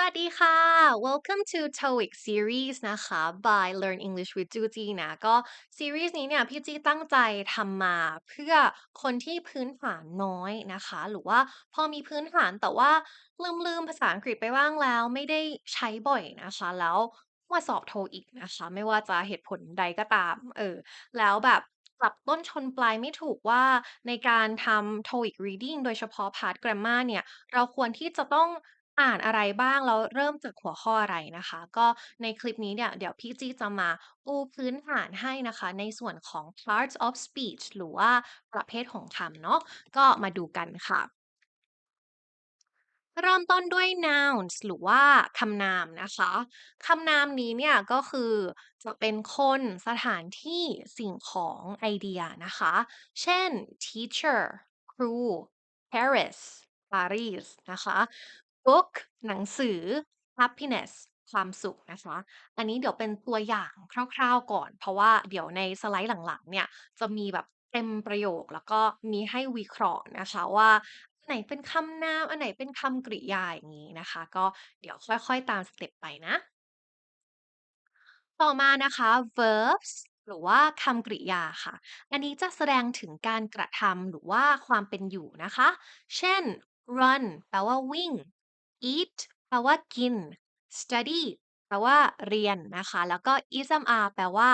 สวัสดีค่ะ Welcome to TOEIC series นะคะ by Learn English with จูจีนะก็ซีรีส์นี้เนี่ยพี่จีตั้งใจทำมาเพื่อคนที่พื้นฐานน้อยนะคะ หรือว่าพอมีพื้นฐานแต่ว่าลืมๆภาษาอังกฤษไปบ้างแล้วไม่ได้ใช้บ่อยนะคะ แล้วมาสอบ TOEIC นะคะ ไม่ว่าจะเหตุผลใดก็ตาม เออ แล้วแบบจับต้นชนปลายไม่ถูกว่าในการทำ TOEIC reading โดยเฉพาะพาร์ท grammar เนี่ย เราควรที่จะต้อง อ่านอะไรบ้าง แล้วเริ่มจากหัวข้ออะไรนะคะ ก็ในคลิปนี้เนี่ย เดี๋ยวพี่จี้จะมาปูพื้นฐานให้นะคะ ในส่วนของ parts of speech หรือว่าประเภทของคำเนาะก็มาดูกันค่ะ เริ่มต้นด้วย nouns หรือว่าคำนามนะคะ คำนามนี้เนี่ยก็คือจะเป็นคนสถานที่สิ่งของไอเดียนะคะ เช่น teacher ครู Paris ปารีสนะคะ book หนังสือ happiness ความสุขนะคะ อันนี้เดี๋ยวเป็นตัวอย่างคร่าวๆก่อน เพราะว่าเดี๋ยวในสไลด์หลังๆ เนี่ยจะมีแบบเต็มประโยคแล้วก็มีให้วิเคราะห์นะคะว่าอันไหนเป็นคำนาม อันไหนเป็นคำกริยาอย่างนี้นะคะ ก็เดี๋ยวค่อยๆตามสเต็ปไปนะ ต่อมานะคะ verbs หรือว่าคำกริยาค่ะ อันนี้จะแสดงถึงการกระทำหรือว่าความเป็นอยู่นะคะ เช่น run แปลว่าวิ่ง eat แปลว่ากิน study แปลว่าเรียนนะคะ แล้วก็ ismr แปลว่า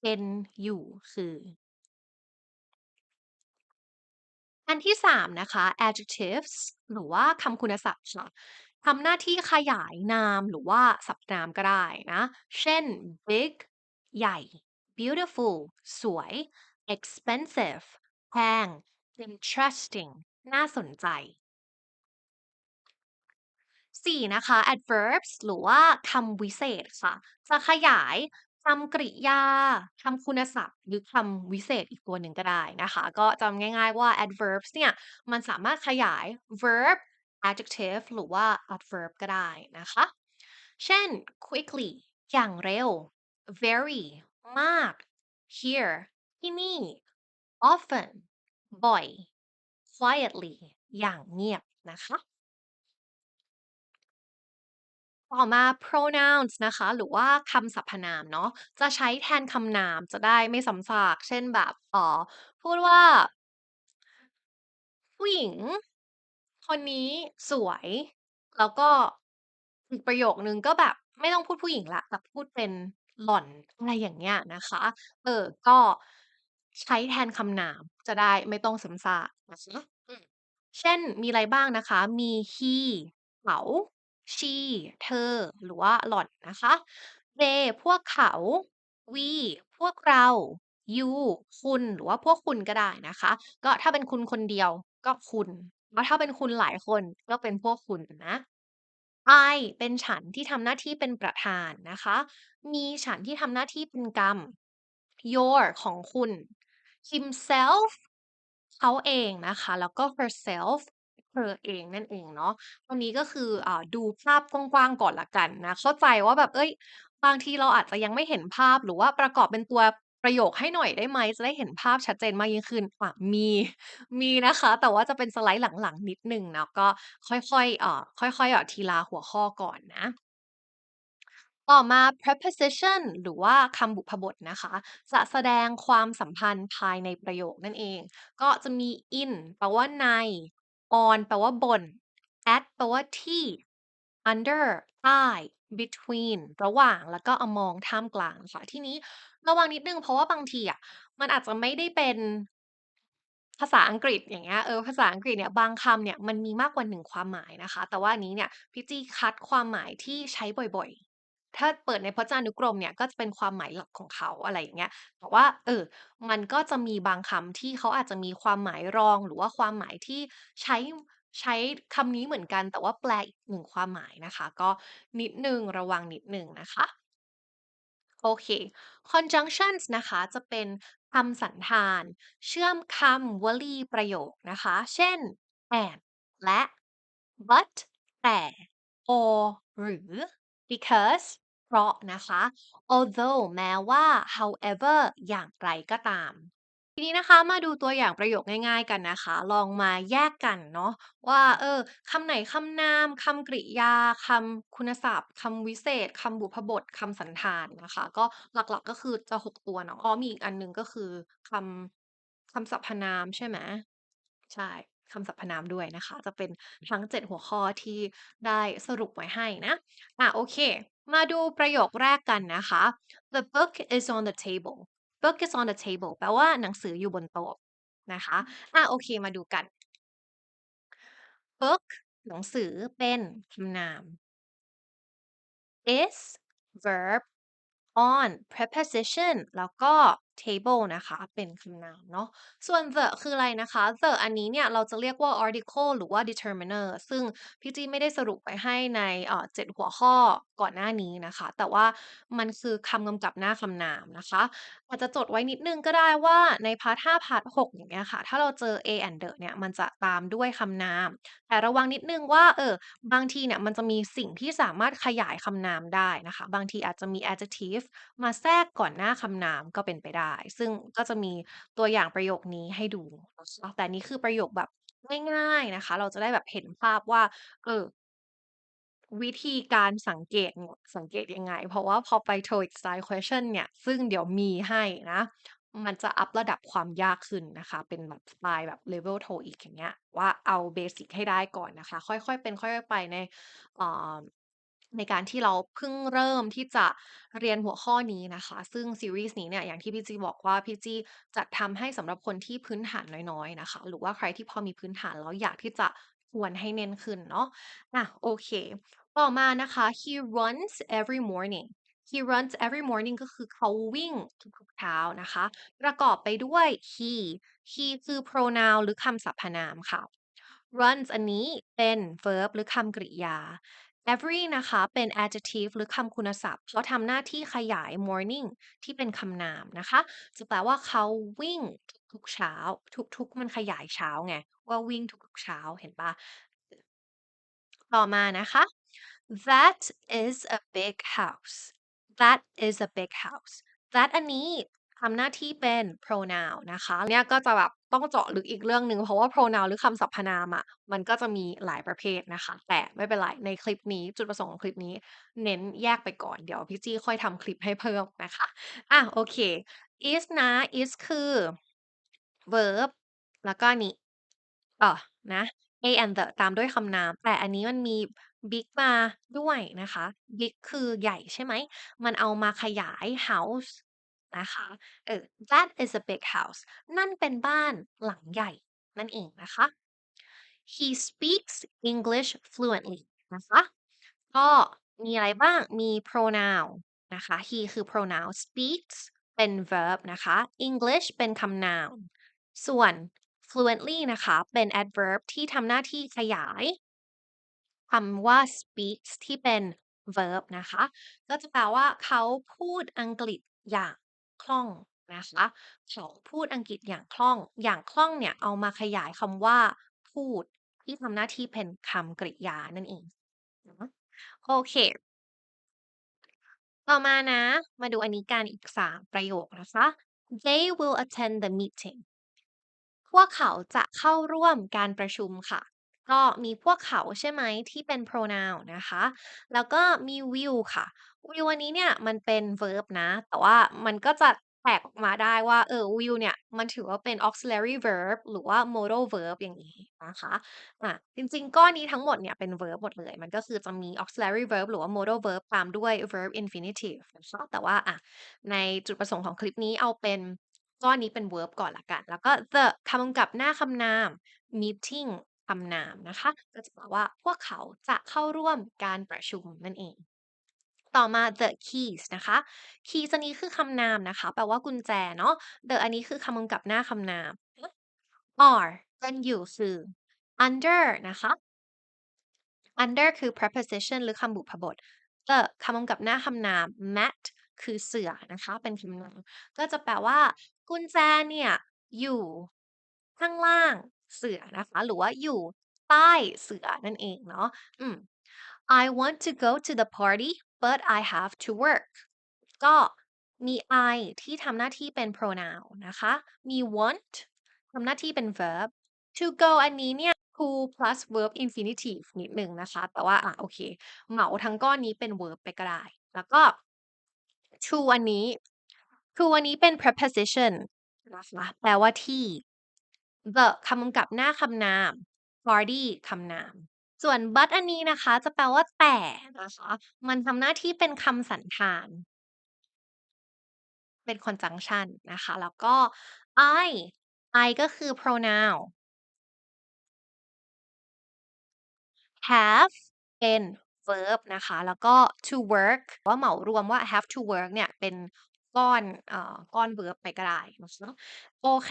เป็นอยู่คือ อันที่สามนะคะ adjectives หรือว่าคำคุณศัพท์ค่ะทำหน้าที่ขยายนามหรือว่าสรรพนามก็ได้นะ เช่น big ใหญ่ beautiful สวย expensive แพง interesting น่าสนใจ 4นะคะ adverbs หรือว่าคำวิเศษค่ะ จะขยายคำกริยาคำคุณศัพท์ หรือคำวิเศษอีกตัวหนึ่งก็ได้นะคะ ก็จำง่ายๆว่า adverbs เนี่ย มันสามารถขยาย verb adjective หรือว่า adverb ก็ได้นะคะ เช่น quickly อย่างเร็ว very มาก here ที่นี่ often บ่อย quietly อย่างเงียบนะคะ ต่อมา pronouns นะคะ หรือว่าคำสรรพนามเนาะจะใช้แทนคำนามจะได้ไม่ซ้ำซาก เช่นแบบเอ่อพูดว่า ผู้หญิง คนนี้สวย แล้วก็อีกประโยคนึงก็แบบไม่ต้องพูดผู้หญิงล้วแต่พูดเป็นหล่อนอะไรอย่างเงี้ยนะคะ เออ ก็ใช้แทนคำนามจะได้ไม่ต้องซ้ำซากนะคะอืมเช่นมีอะไรบ้างนะคะ มี he เขา she เธอ หรือว่าหล่อนนะคะ they พวกเขา we พวกเรา you คุณหรือว่าพวกคุณก็ได้นะคะ ก็ถ้าเป็นคุณคนเดียวก็คุณแล้วถ้าเป็นคุณหลายคนก็เป็นพวกคุณนะ I เป็นฉันที่ทำหน้าที่เป็นประธานนะคะ มีฉันที่ทำหน้าที่เป็นกรรม your ของคุณ himself เขาเองนะคะ แล้วก็ herself เธอเองนั่นเองเนาะ ตรงนี้ก็คือ อ่า ดูภาพกว้าง ๆ ก่อนละกันนะ เข้าใจว่าแบบเอ้ย บางทีเราอาจจะยังไม่เห็นภาพ หรือว่าประกอบเป็นตัวประโยคให้หน่อยได้ไหม จะได้เห็นภาพชัดเจนมากยิ่งขึ้นอะมี มีนะคะ แต่ว่าจะเป็นสไลด์หลัง ๆ นิดหนึ่งเนาะ ก็ค่อย ๆ เอ่อ ค่อย ๆ อ่อทีละหัวข้อก่อนนะ ต่อมา preposition หรือว่าคำบุพบทนะคะ จะแสดงความสัมพันธ์ภายในประโยคนั่นเอง ก็จะมี in แปลว่าใน on แปลว่าบน at แปลว่าที่ under ใต้ between ระหว่างแล้วก็ among ท่ามกลางค่ะที่นี้ระวังนิดนึงเพราะว่าบางทีอะมันอาจจะไม่ได้เป็นภาษาอังกฤษอย่างเงี้ยเออภาษาอังกฤษเนี่ยบางคำเนี่ยมันมีมากกว่าหนึ่งความหมายนะคะ แต่ว่าอันนี้เนี่ยพี่จี้คัดความหมายที่ใช้บ่อย ถ้าเปิดในพจนานุกรมเนี่ย ก็จะเป็นความหมายหลักของเขา อะไรอย่างเงี้ย แต่ว่า เออมันก็จะมีบางคำที่เขาอาจจะมีความหมายรอง หรือว่าความหมายที่ใช้ ใช้คำนี้เหมือนกัน แต่ว่าแปลอีกหนึ่งความหมายนะคะ ก็นิดหนึ่ง ระวังนิดหนึ่งนะคะ โอเค conjunctions นะคะ จะเป็นคำสันธาน เชื่อมคำ วลี ประโยคนะคะ เช่น and และ but แต่ or หรือ because ราะนะคะ although แม้ว่า however อย่างไรก็ตาม ทีนี้นะคะมาดูตัวอย่างประโยคง่ายๆกันนะคะ ลองมาแยกกันเนาะว่าเออคำไหนคำนามคำกริยาคำคุณศัพท์คำวิเศษคำบุพบทคำสันธานนะคะ ก็หลักๆก็คือจะ6ตัวเนาะอ๋อมีอีกอันหนึงก็คือคำคำสรรพนามใช่ไหมใช่คำสรรพนามด้วยนะคะ จะเป็นทั้ง 7 หัวข้อที่ได้สรุปไว้ให้นะ อะโอเค มาดูประโยคแรกกันนะคะ The book is on the table book is on the table แปลว่าหนังสืออยู่บนโต๊ะนะคะ อะโอเคมาดูกัน book หนังสือเป็นคำนาม is verb on preposition แล้วก็ table นะคะ เป็นคำนามเนาะ ส่วน the คืออะไรนะคะ the อันนี้เนี่ย เราจะเรียกว่า article หรือว่า determiner ซึ่งพี่จีไม่ได้สรุปไว้ให้ในเอ่อ7หัวข้อก่อนหน้านี้นะคะ แต่ว่ามันคือคำกำกับหน้าคำนามนะคะ อาจจะจดไว้นิดนึงก็ได้ว่าในพาร์ท5พาร์ท6อย่างเงี้ยค่ะ ถ้าเราเจอ a and the เนี่ย มันจะตามด้วยคำนาม แต่ระวังนิดนึงว่าเออบางทีเนี่ย มันจะมีสิ่งที่สามารถขยายคำนามได้นะคะ บางทีอาจจะมี adjective มาแทรกก่อนหน้าคำนามก็เป็นไปได้ซึ่งก็จะมีตัวอย่างประโยคนี้ให้ดูนะคะแต่นี้คือประโยคแบบง่าย ๆนะคะ เราจะได้แบบเห็นภาพว่า เออ วิธีการสังเกตเนี่ยสังเกตยังไง เพราะว่าพอไป TOEIC style question เนี่ย ซึ่งเดี๋ยวมีให้นะ มันจะอัประดับความยากขึ้นนะคะ เป็นแบบสไตล์แบบ level TOEIC อย่างเงี้ย ว่าเอาเบสิกให้ได้ก่อนนะคะ ค่อยๆเป็นค่อยๆไปในเอ่อ ในการที่เราเพิ่งเริ่มที่จะเรียนหัวข้อนี้นะคะ ซึ่งซีรีส์นี้เนี่ย อย่างที่พี่จีบอกว่า พี่จีจัดทำให้สำหรับคนที่พื้นฐานน้อย ๆ นะคะ หรือว่าใครที่พอมีพื้นฐานแล้วอยากที่จะทวนให้เน้นขึ้นเนาะ อะ โอเค ต่อมานะคะ he runs every morning he runs every morning ก็คือเขาวิ่งทุกๆเช้านะคะ ประกอบไปด้วย he he คือ pronoun หรือคำสรรพนามค่ะ runs อันนี้เป็น verb หรือคำกริยา every นะคะเป็น adjective หรือคำคุณศัพท์เขาทำหน้าที่ขยาย morning ที่เป็นคำนามนะคะ จะแปลว่าเขาวิ่งทุกๆเช้า ทุกๆ มันขยายเช้าไง ว่าวิ่งทุกๆเช้าเห็นปะต่อมานะคะ That is a big house That is a big house That อันนี้ ทำหน้าที่เป็น pronoun นะคะเนี่ยก็จะแบบต้องเจาะลึกอีกเรื่องหนึ่งเพราะว่า pronoun หรือคำสรรพนามอะมันก็จะมีหลายประเภทนะคะ แต่ไม่เป็นไร ในคลิปนี้จุดประสงค์ของคลิปนี้ เน้นแยกไปก่อนเดี๋ยวพี่จี้ค่อยทำคลิปให้เพิ่มนะคะอะโอเค is นะ is คือ verb แล้วก็นี้เอ่อนะ a and the ตามด้วยคำนาม แต่อันนี้มันมี big มาด้วยนะคะ big คือใหญ่ใช่ไหม มันเอามาขยาย house นะคะเออ that is a big house นั่นเป็นบ้านหลังใหญ่นั่นเองนะคะ he speaks English fluently นะคะก็มีอะไรบ้างมี pronoun นะคะ he คือ pronoun speaks เป็น verb นะคะ English เป็นคำนามส่วน fluently นะคะ เป็น adverb ที่ทำหน้าที่ขยายคำว่า speaks ที่เป็น verb นะคะ ก็จะแปลว่าเขาพูดอังกฤษอย่าง คล่องนะคะเขาพูดอังกฤษอย่างคล่อง อย่างคล่องเนี่ยเอามาขยายคำว่า พูดที่ทำหน้าที่เป็นคำกริยานั่นเองโอเค ต่อมานะ มาดูอันนี้กันอีกสามประโยคนะคะ They will attend the meeting พวกเขาจะเข้าร่วมการประชุมค่ะ ก็มีพวกเขาใช่ไหมที่เป็น pronoun นะคะ แล้วก็มี will ค่ะ will อันนี้เนี่ยมันเป็น verb นะ แต่ว่ามันก็จะแตกออกมาได้ว่า เออ will เนี่ย มันถือว่าเป็น auxiliary verb หรือว่า modal verb อย่างนี้นะคะอะจริงๆ ก้อนนี้ทั้งหมดเนี่ยเป็น verb หมดเลย มันก็คือจะมี auxiliary verb หรือว่า modal verb ตามด้วย verb infinitive นะคะแต่ว่าอะในจุดประสงค์ของคลิปนี้เอาเป็นก้อนนี้เป็น verb ก่อนละกัน แล้วก็ the คำกำกับหน้าคำนาม meeting คำนามนะคะ ก็จะแปลว่าพวกเขาจะเข้าร่วมการประชุมนั่นเอง ต่อมา the keys นะคะ keys อันนี้คือคำนามนะคะ แปลว่ากุญแจเนาะ the อันนี้คือคำกำกับหน้าคำนาม are เป็นอยู่คือ under นะคะ under คือ preposition หรือคำบุพบท the คำกำกับหน้าคำนาม mat คือเสือนะคะ เป็นคำนาม ก็จะแปลว่า กุญแจเนี่ย อยู่ข้างล่างเสือนะคะ หรือว่าอยู่ใต้เสือนั่นเองเนาะ อืม I want to go to the party but I have to work ก็มี I ที่ทำหน้าที่เป็น pronoun นะคะ มี want ทำหน้าที่เป็น verb to go อันนี้เนี่ย to plus verb infinitive นิดหนึ่งนะคะ แต่ว่าอ่าโอเค เหมาทั้งก้อนนี้เป็น verb ไปก็ได้ แล้วก็ to อันนี้ to อันนี้เป็น preposition นะคะแปลว่าที่ the คำกำกับหน้าคำนาม party คำนาม ส่วน but อันนี้นะคะ จะแปลว่าแต่นะคะ มันทำหน้าที่เป็นคำสันธาน เป็น conjunction นะคะ แล้วก็ I I ก็คือ pronoun have เป็น verb นะคะ แล้วก็ to work ว่าเหมารวมว่า have to work เนี่ย เป็นก้อนเอ่อก้อน verb ไปก็ได้นะคะโอเค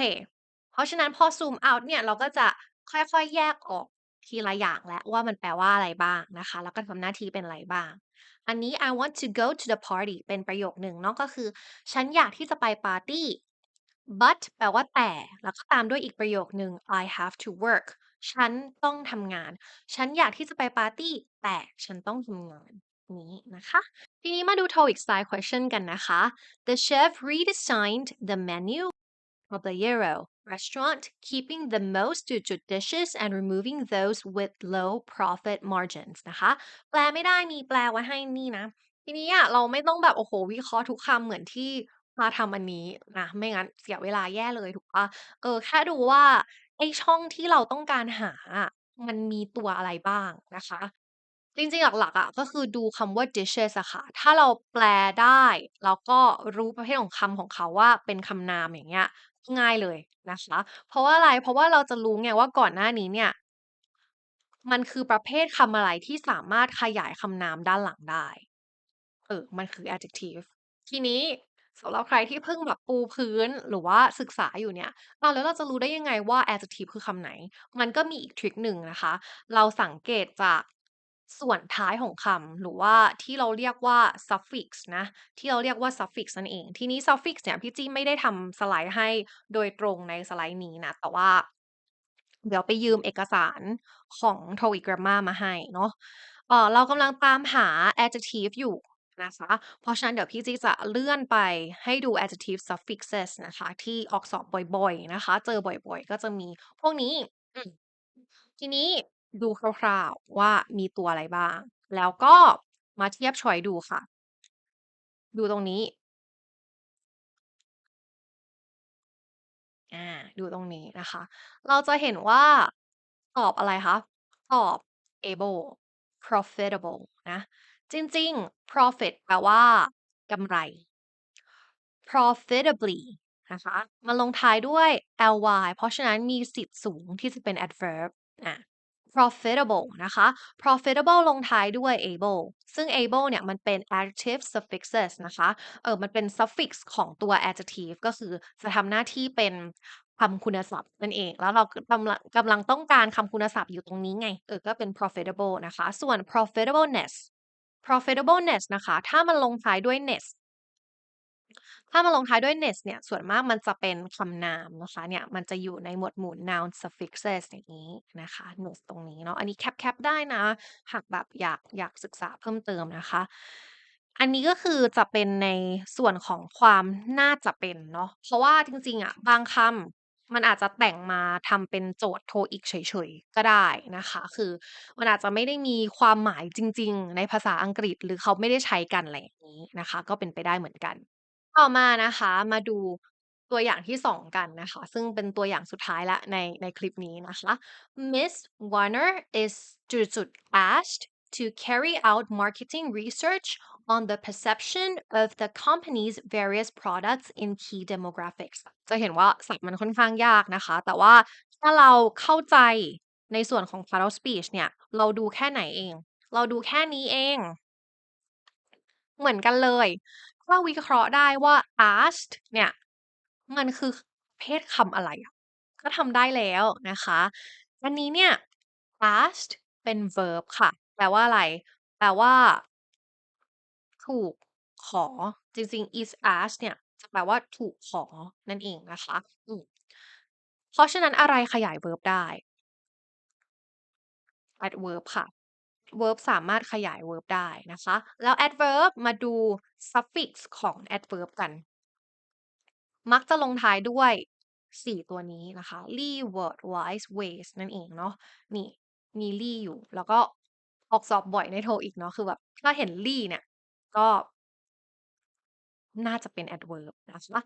เพราะฉะนั้นพอ zoom out เนี่ย เราก็จะค่อยๆ แยกออก ทีละอย่างแล้วว่ามันแปลว่าอะไรบ้างนะคะ แล้วก็ทำหน้าที่เป็นอะไรบ้าง อันนี้ I want to go to the party เป็นประโยคหนึ่งเนาะก็คือ ฉันอยากที่จะไปปาร์ตี้ but แปลว่าแต่ แล้วก็ตามด้วยอีกประโยคหนึ่ง I have to work ฉันต้องทำงาน ฉันอยากที่จะไปปาร์ตี้ แต่ฉันต้องทำงานนี้นะคะ ทีนี้มาดู TOEIC style question กันนะคะ The chef redesigned the menu of the Euro restaurant, keeping the most jut dishes and removing those with low profit margins นะคะ แปลไม่ได้มีแปลไว้ให้นี่นะ ทีนี้อะเราไม่ต้องแบบโอ้โฮวิเคราะห์ทุกคำเหมือนที่มาทำอันนี้นะ ไม่งั้นเสียเวลาแย่เลยถูกปล่าเออ แค่ดูว่าไอช่องที่เราต้องการหาอะมันมีตัวอะไรบ้างนะคะ จริงๆ หลักๆอะก็คือดูคำว่า dishes อะค่ะ ถ้าเราแปลได้ แล้วก็รู้ประเภทของคำของเขาว่าเป็นคำนามอย่างเงี้ย ง่ายเลยนะคะ เพราะว่าอะไร เพราะว่าเราจะรู้ไงว่าก่อนหน้านี้เนี่ย มันคือประเภทคำอะไรที่สามารถขยายคำนามด้านหลังได้ เออ มันคือ adjective ทีนี้สำหรับใครที่เพิ่งแบบปูพื้นหรือว่าศึกษาอยู่เนี่ยอ้าวแล้วเราจะรู้ได้ยังไงว่า adjective คือคำไหน มันก็มีอีกทริกหนึ่งนะคะ เราสังเกตจาก ส่วนท้ายของคำหรือว่าที่เราเรียกว่า suffix นะที่เราเรียกว่า suffix นั่นเอง ทีนี้ suffix เนี่ยพี่จี้ไม่ได้ทำสไลด์ให้โดยตรงในสไลด์นี้นะ แต่ว่า เดี๋ยวไปยืมเอกสารของ TOEIC Grammar มาให้เนาะเออเรากำลังตามหา adjective อยู่นะคะ เพราะฉะนั้นเดี๋ยวพี่จี้จะเลื่อนไปให้ดู adjective suffixes นะคะ ที่ออกสอบบ่อยๆนะคะ เจอบ่อยๆ ก็จะมีพวกนี้ ทีนี้ ดูคร่าวๆว่ามีตัวอะไรบ้าง แล้วก็มาเทียบชอยดูค่ะ ดูตรงนี้ อ่า ดูตรงนี้นะคะ เราจะเห็นว่าตอบอะไรคะ ตอบ able profitable นะ จริงๆ profit แปลว่ากำไร profitably นะคะมันลงท้ายด้วย ly เพราะฉะนั้นมีสิทธิ์สูงที่จะเป็น adverb อ่า profitable นะคะ profitable ลงท้ายด้วย able ซึ่ง able เนี่ยมันเป็น adjective suffixes นะคะเออมันเป็น suffix ของตัว adjective ก็คือจะทำหน้าที่เป็นคำคุณศัพท์นั่นเอง แล้วเราก็กำลังกำลังต้องการคำคุณศัพท์อยู่ตรงนี้ไง เออ ก็เป็น profitable นะคะ ส่วน profitableness profitableness นะคะ ถ้ามันลงท้ายด้วย ness ถ้ามันลงท้ายด้วย ness เนี่ย ส่วนมากมันจะเป็นคำนามนะคะเนี่ย มันจะอยู่ในหมวดหมู่ noun suffixes อย่างงี้นะคะ ness ตรงนี้เนาะ อันนี้แคปๆได้นะ หากแบบอยากอยากศึกษาเพิ่มเติมนะคะ อันนี้ก็คือจะเป็นในส่วนของความน่าจะเป็นเนาะ เพราะว่าจริงๆอะบางคำมันอาจจะแต่งมาทำเป็นโจทย์ TOEIC เฉยๆ ก็ได้นะคะ คือมันอาจจะไม่ได้มีความหมายจริง ๆ ในภาษาอังกฤษ หรือเขาไม่ได้ใช้กันอะไรอย่างงี้นะคะ ก็เป็นไปได้เหมือนกัน ต่อมานะคะ มาดูตัวอย่างที่ 2 กันนะคะ ซึ่งเป็นตัวอย่างสุดท้ายล้วในในคลิปนี้นะคะ Miss Warner is จุด asked to carry out marketing research on the perception of the company's various products in key demographics จะเห็นว่าศัพท์มันค่อนข้างยากนะคะ แต่ว่าถ้าเราเข้าใจในส่วนของ part of speech เนี่ย เราดูแค่ไหนเอง เราดูแค่นี้เอง เหมือนกันเลย ถ้าวิเคราะห์ได้ว่า asked เนี่ย มันคือเภทคำอะไร ก็ทำได้แล้วนะคะ อันนี้เนี่ย asked เป็น verb ค่ะ แปลว่าอะไร แปลว่า ถูกขอ จริงๆ is asked เนี่ย จะแปลว่าถูกขอนั่นเองนะคะเพราะฉะนั้นอะไรขยาย verb ได้ adverb ค่ะ verb สามารถขยาย verb ได้นะคะ แล้ว adverb มาดู suffix ของ adverb กัน มักจะลงท้ายด้วย 4 ตัวนี้นะคะ "ly", "word", "wise", "ways" นั่นเองเนาะนี่มี ly อยู่ แล้วก็ออกสอบบ่อยใน TOEIC เนาะคือแบบถ้าเห็น ly เนี่ย ก็น่าจะเป็น adverb นะคะ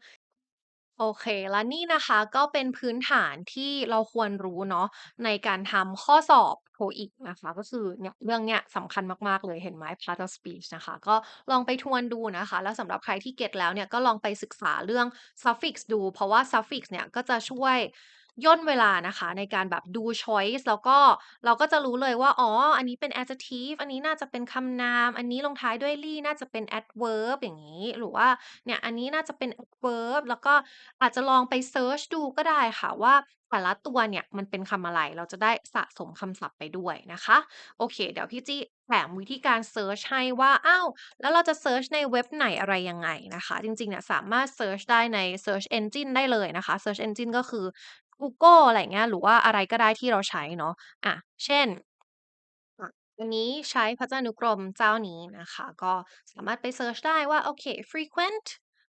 โอเค และนี่นะคะก็เป็นพื้นฐานที่เราควรรู้เนาะในการทำข้อสอบโทอีกนะคะ ก็คือเนี่ยเรื่องเนี้ยสำคัญมาก ๆ เลยเห็นไหม Part of speech นะคะ ก็ลองไปทวนดูนะคะ แล้วสำหรับใครที่เก็ตแล้วเนี่ยก็ลองไปศึกษาเรื่อง suffix ดู เพราะว่า suffix เนี่ยก็จะช่วย ย่นเวลานะคะในการแบบดูชอยซ์แล้วก็เราก็จะรู้เลยว่า อ๋อ อันนี้เป็น adjective อันนี้น่าจะเป็นคำนาม อันนี้ลงท้ายด้วย ly น่าจะเป็น adverb อย่างงี้ หรือว่าเนี่ยอันนี้น่าจะเป็น adverb แล้วก็อาจจะลองไปเซิร์ชดูก็ได้ค่ะว่าแต่ละตัวเนี่ยมันเป็นคำอะไร เราจะได้สะสมคำศัพท์ไปด้วยนะคะ โอเค เดี๋ยวพี่จี้แถมวิธีการเซิร์ชให้ว่า อ้าว แล้วเราจะเซิร์ชในเว็บไหนอะไรยังไงนะคะ จริงๆเนี่ยสามารถเซิร์ชได้ใน Search Engine ได้เลยนะคะ Search Engine ก็คือ กูเกิลอะไรอย่างเงี้ย หรือว่าอะไรก็ได้ที่เราใช้เนาะอาเช่น อะอันนี้ใช้พจนานุกรมเจ้านี้นะคะ ก็สามารถไปเซิร์ชได้ว่า โอเค frequent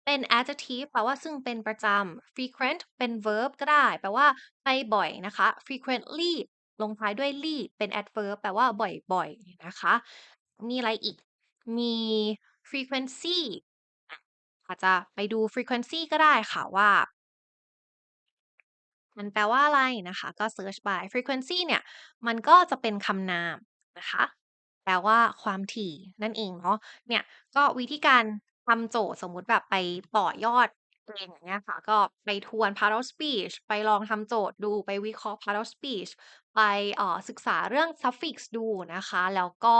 เป็น adjective แปลว่าซึ่งเป็นประจำ frequent เป็น verb ก็ได้ แปลว่าไปบ่อยนะคะ frequently ลงท้ายด้วย ly เป็น adverb แปลว่าบ่อย ๆ นะคะ มีอะไรอีก มี frequency อะ อาจจะไปดู frequency ก็ได้ค่ะว่า มันแปลว่าอะไรนะคะ ก็เซิร์ชไป frequency เนี่ย มันก็จะเป็นคำนามนะคะ แปลว่าความถี่นั่นเองเนาะ เนี่ย ก็วิธีการทำโจทย์สมมุติแบบไปต่อยอดเองอย่างเงี้ยค่ะ ก็ไปทวน Part of speech ไปลองทำโจทย์ดู ไปวิเคราะห์ Part of speech ไปเอ่อศึกษาเรื่อง suffix ดูนะคะ แล้วก็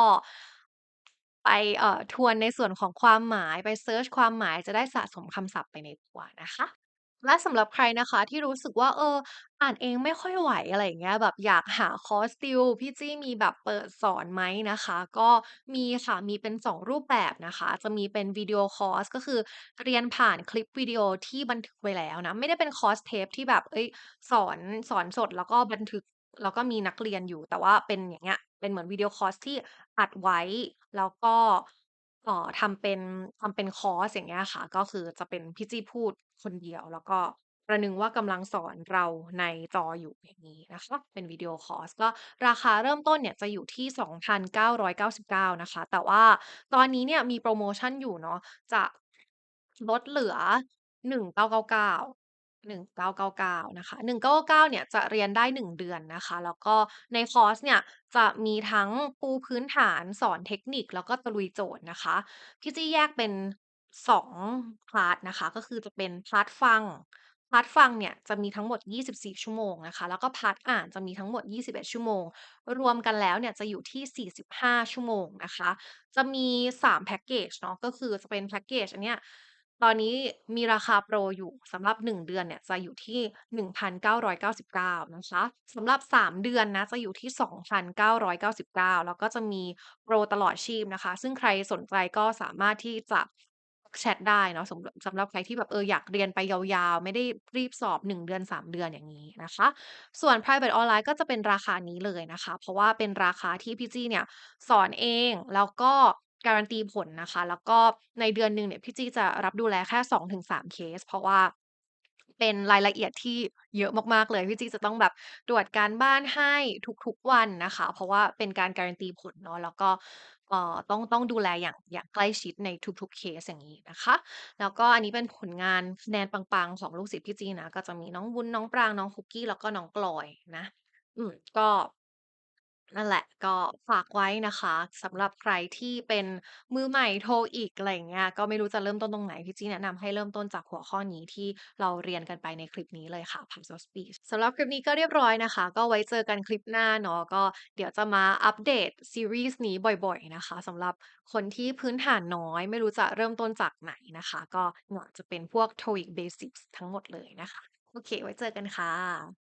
ไปเอ่อทวนในส่วนของความหมาย ไปเซิร์ชความหมายจะได้สะสมคำศัพท์ไปในตัวนะคะ และสำหรับใครนะคะที่รู้สึกว่า เออ อ่านเองไม่ค่อยไหวอะไรอย่างเงี้ย แบบอยากหาคอร์สติว พี่จี้มีแบบเปิดสอนไหมนะคะ ก็มีค่ะ มีเป็น 2 รูปแบบนะคะ จะมีเป็นวิดีโอคอร์สก็คือเรียนผ่านคลิปวิดีโอที่บันทึกไว้แล้วนะ ไม่ได้เป็นคอร์สเทปที่แบบเฮ้ย สอนสอนสดแล้วก็บันทึก แล้วก็มีนักเรียนอยู่ แต่ว่าเป็นอย่างเงี้ย เป็นเหมือนวิดีโอคอร์สที่อัดไว้ แล้วก็ เอ่อ ทำเป็น ทำเป็นคอร์ส อย่างเงี้ยค่ะ ก็คือจะเป็นพี่จี้พูดคนเดียว แล้วก็ประหนึ่งว่ากำลังสอนเราในจออยู่ อย่างงี้นะคะ เป็นวิดีโอคอร์ส ก็ราคาเริ่มต้นเนี่ยจะอยู่ที่ 2,999 นะคะ แต่ว่าตอนนี้เนี่ยมีโพรโมชันอยู่เนาะ จะ ลดเหลือ 1999 1999 นะคะ 1999 เนี่ยจะเรียนได้ 1 เดือนนะคะ แล้วก็ในคอร์สเนี่ยจะมีทั้งปูพื้นฐานสอนเทคนิคแล้วก็ตะลุยโจทย์นะคะ พี่จี้แยกเป็น 2 พาร์ตนะคะ ก็คือจะเป็นพาร์ตฟัง พาร์ตฟังเนี่ยจะมีทั้งหมด 24 ชั่วโมงนะคะ แล้วก็พาร์ตอ่านจะมีทั้งหมด 21 ชั่วโมง รวมกันแล้วเนี่ยจะอยู่ที่ 45 ชั่วโมงนะคะ จะมี 3 แพ็กเกจเนาะ ก็คือจะเป็นแพ็กเกจอันเนี้ย ตอนนี้มีราคาโปรอยู่ สำหรับ 1 เดือนเนี่ยจะอยู่ที่ 1,999 นะคะ สำหรับ 3 เดือนนะจะอยู่ที่ 2,999 แล้วก็จะมีโปรตลอดชีพนะคะ ซึ่งใครสนใจก็สามารถที่จะแชตได้เนาะสำหรับสำหรับใครที่แบบเอออยากเรียนไปยาวๆ ไม่ได้รีบสอบ 1 เดือน 3 เดือนอย่างงี้นะคะ ส่วนไพรเวตออนไลน์ก็จะเป็นราคานี้เลยนะคะ เพราะว่าเป็นราคาที่พี่จี้เนี่ยสอนเองแล้วก็ การันตีผลนะคะ แล้วก็ในเดือนหนึ่งเนี่ยพี่จี้จะรับดูแลแค่2-3เคส เพราะว่าเป็นรายละเอียดที่เยอะมากๆเลยพี่จีจะต้องแบบตรวจการบ้านให้ทุกๆวันนะคะ เพราะว่าเป็นการการันตีผลเนาะแล้วก็เอ่อต้องต้องดูแลอย่างอย่างใกล้ชิดในทุกๆเคสอย่างงี้นะคะ แล้วก็อันนี้เป็นผลงานคะแนนปังๆ ของลูกศิษย์พี่จีนะก็จะมีน้องวุ้นน้องปรางน้องคุกกี้แล้วก็น้องกลอยนะ อืมก็ นั่นแหละ ก็ฝากไว้นะคะสำหรับใครที่เป็นมือใหม่ TOEIC อะไรอย่างเงี้ย ก็ไม่รู้จะเริ่มต้นตรงไหน พี่จี้แนะนำให้เริ่มต้นจากหัวข้อนี้ที่เราเรียนกันไปในคลิปนี้เลยค่ะ Part of speech สำหรับคลิปนี้ก็เรียบร้อยนะคะ ก็ไว้เจอกันคลิปหน้าเนาะ ก็เดี๋ยวจะมาอัปเดตซีรีส์นี้บ่อยๆนะคะสำหรับคนที่พื้นฐานน้อย ไม่รู้จะเริ่มต้นจากไหนนะคะ ก็เนี่ยจะเป็นพวก TOEIC Basics ทั้งหมดเลยนะคะ โอเค ไว้เจอกันค่ะ